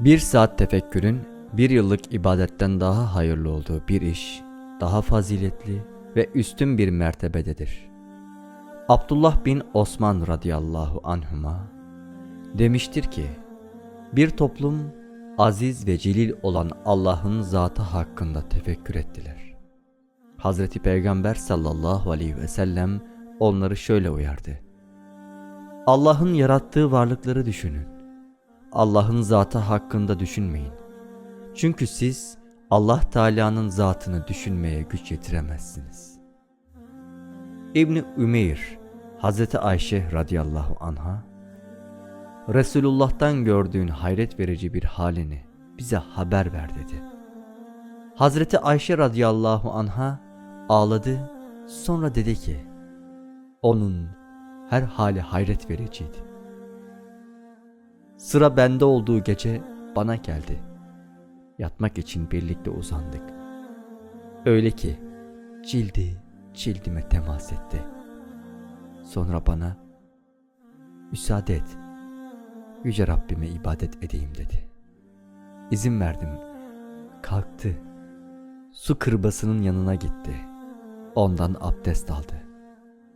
Bir saat tefekkürün bir yıllık ibadetten daha hayırlı olduğu bir iş, daha faziletli ve üstün bir mertebededir. Abdullah bin Osman radıyallahu anhuma demiştir ki, bir toplum aziz ve celil olan Allah'ın zatı hakkında tefekkür ettiler. Hazreti Peygamber sallallahu aleyhi ve sellem onları şöyle uyardı. Allah'ın yarattığı varlıkları düşünün. Allah'ın zatı hakkında düşünmeyin. Çünkü siz Allah Teala'nın zatını düşünmeye güç yetiremezsiniz. İbni Ümeyr, Hazreti Ayşe radıyallahu anha, Resulullah'tan gördüğün hayret verici bir halini bize haber ver dedi. Hazreti Ayşe radıyallahu anha ağladı sonra dedi ki, onun her hali hayret vericiydi. Sıra bende olduğu gece bana geldi. Yatmak için birlikte uzandık. Öyle ki cildi cildime temas etti. Sonra bana müsaade et. Yüce Rabbime ibadet edeyim dedi. İzin verdim. Kalktı. Su kırbasının yanına gitti. Ondan abdest aldı.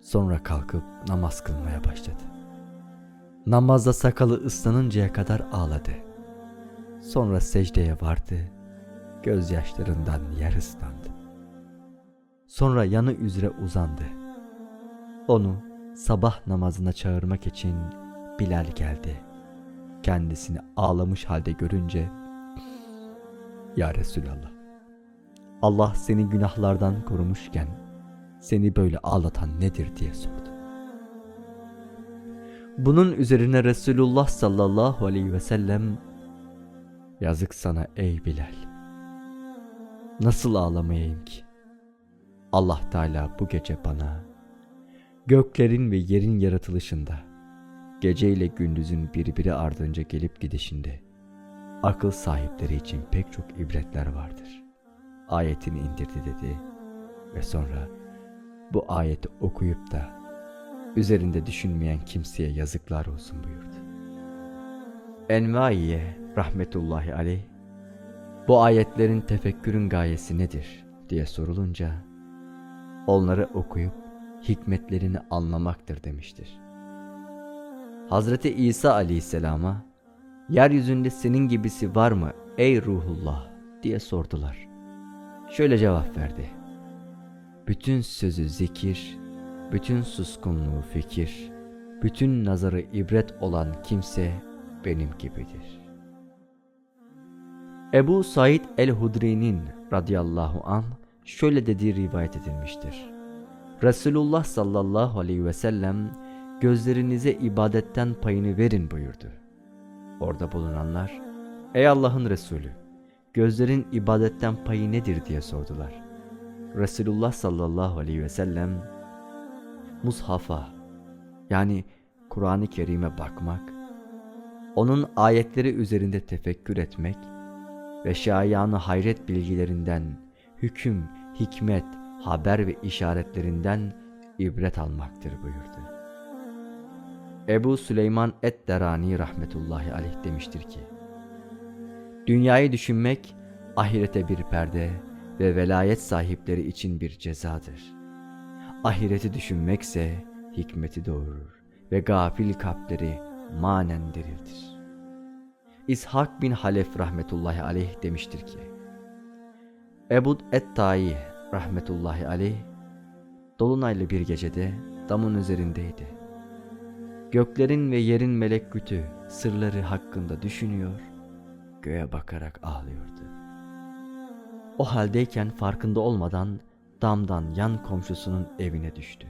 Sonra kalkıp namaz kılmaya başladı. Namazda sakalı ıslanıncaya kadar ağladı. Sonra secdeye vardı. Gözyaşlarından yer ıslandı. Sonra yanı üzere uzandı. Onu sabah namazına çağırmak için Bilal geldi. Kendisini ağlamış halde görünce Ya Resulallah Allah seni günahlardan korumuşken seni böyle ağlatan nedir diye sordu. Bunun üzerine Resulullah sallallahu aleyhi ve sellem Yazık sana ey Bilal. Nasıl ağlamayayım ki? Allah Teala bu gece bana göklerin ve yerin yaratılışında gece ile gündüzün birbiri ardınca gelip gidişinde akıl sahipleri için pek çok ibretler vardır. Ayetini indirdi dedi ve sonra bu ayeti okuyup da üzerinde düşünmeyen kimseye yazıklar olsun buyurdu. Envaiye rahmetullahi aleyh bu ayetlerin tefekkürün gayesi nedir diye sorulunca onları okuyup hikmetlerini anlamaktır demiştir. Hazreti İsa aleyhisselama yeryüzünde senin gibisi var mı ey ruhullah diye sordular. Şöyle cevap verdi. Bütün sözü zikir, bütün suskunluğu fikir, bütün nazarı ibret olan kimse benim gibidir. Ebu Said el-Hudri'nin radıyallahu an şöyle dediği rivayet edilmiştir. Resulullah sallallahu aleyhi ve sellem gözlerinize ibadetten payını verin buyurdu. Orada bulunanlar, ey Allah'ın Resulü, gözlerin ibadetten payı nedir diye sordular. Resulullah sallallahu aleyhi ve sellem, Mushafa yani Kur'an-ı Kerim'e bakmak, onun ayetleri üzerinde tefekkür etmek ve şayanı hayret bilgilerinden, hüküm, hikmet, haber ve işaretlerinden ibret almaktır buyurdu. Ebu Süleyman Et-Derani rahmetullahi aleyh demiştir ki, Dünyayı düşünmek ahirete bir perde ve velayet sahipleri için bir cezadır. Ahireti düşünmekse hikmeti doğurur ve gafil kalpleri manen diriltir. İshak bin Halef rahmetullahi aleyh demiştir ki, Ebud et-Tayi rahmetullahi aleyh, dolunaylı bir gecede damın üzerindeydi. Göklerin ve yerin melekütü sırları hakkında düşünüyor, göğe bakarak ağlıyordu. O haldeyken farkında olmadan damdan yan komşusunun evine düştü.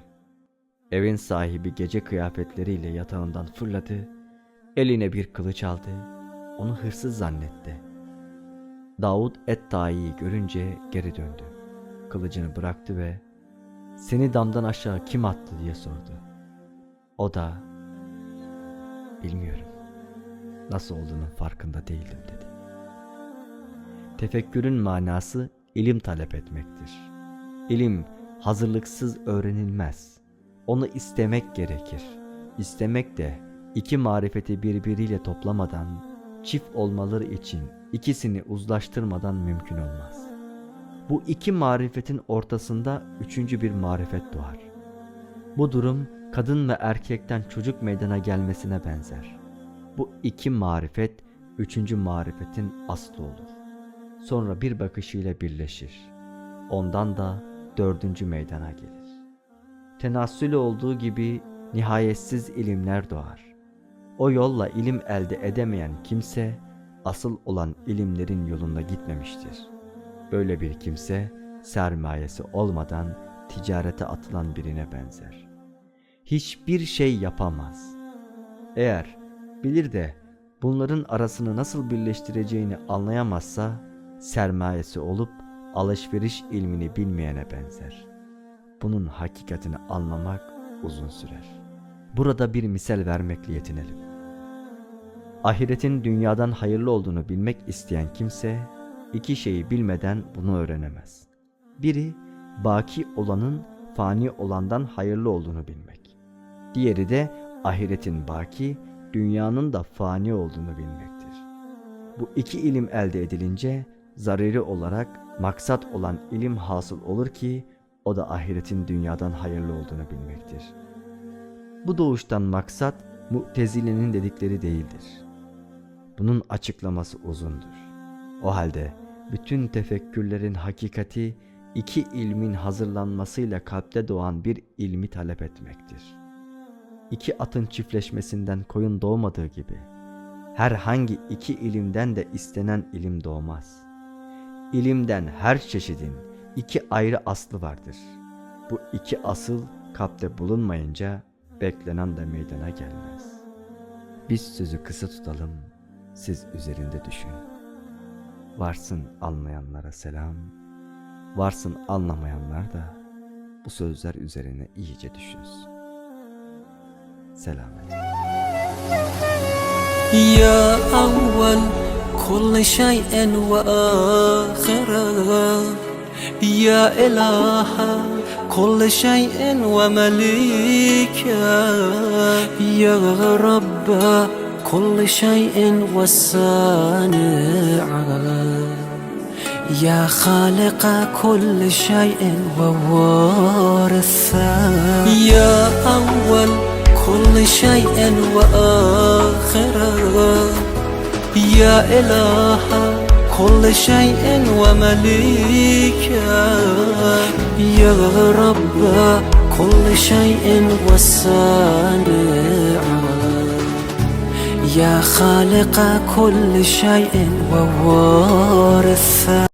Evin sahibi gece kıyafetleriyle yatağından fırladı, eline bir kılıç aldı, onu hırsız zannetti. Davud et-Tayi'yi görünce geri döndü. Kılıcını bıraktı ve seni damdan aşağı kim attı diye sordu. O da bilmiyorum. Nasıl olduğunun farkında değildim dedi. Tefekkürün manası ilim talep etmektir. İlim hazırlıksız öğrenilmez. Onu istemek gerekir. İstemek de iki marifeti birbiriyle toplamadan çift olmaları için ikisini uzlaştırmadan mümkün olmaz. Bu iki marifetin ortasında üçüncü bir marifet doğar. Bu durum kadın ve erkekten çocuk meydana gelmesine benzer. Bu iki marifet üçüncü marifetin aslı olur. Sonra bir bakışıyla birleşir. Ondan da dördüncü meydana gelir. Tenassülü olduğu gibi nihayetsiz ilimler doğar. O yolla ilim elde edemeyen kimse asıl olan ilimlerin yolunda gitmemiştir. Böyle bir kimse sermayesi olmadan ticarete atılan birine benzer. Hiçbir şey yapamaz. Eğer bilir de bunların arasını nasıl birleştireceğini anlayamazsa sermayesi olup alışveriş ilmini bilmeyene benzer. Bunun hakikatini anlamak uzun sürer. Burada bir misal vermekle yetinelim. Ahiretin dünyadan hayırlı olduğunu bilmek isteyen kimse iki şeyi bilmeden bunu öğrenemez. Biri baki olanın fani olandan hayırlı olduğunu bilmek. Diğeri de ahiretin baki, dünyanın da fani olduğunu bilmektir. Bu iki ilim elde edilince zaruri olarak maksat olan ilim hasıl olur ki o da ahiretin dünyadan hayırlı olduğunu bilmektir. Bu doğuştan maksat Mu'tezile'nin dedikleri değildir. Bunun açıklaması uzundur. O halde bütün tefekkürlerin hakikati iki ilmin hazırlanmasıyla kalpte doğan bir ilmi talep etmektir. İki atın çiftleşmesinden koyun doğmadığı gibi herhangi iki ilimden de istenen ilim doğmaz. İlimden her çeşidin iki ayrı aslı vardır. Bu iki asıl kapte bulunmayınca beklenen de meydana gelmez. Biz sözü kısa tutalım, siz üzerinde düşün. Varsın anlayanlara selam, varsın anlamayanlar da bu sözler üzerine iyice düşünsün. Selamet. Ya awwal كل شيء وآخرة. يا إله كل شيء ومليكه يا رب كل شيء والصانع. يا خالق كل شيء ووارثه يا أول كل شيء وآخرة. يا إله كل شيء ومليكه يا رب كل شيء والصانع يا خالق كل شيء ووارثه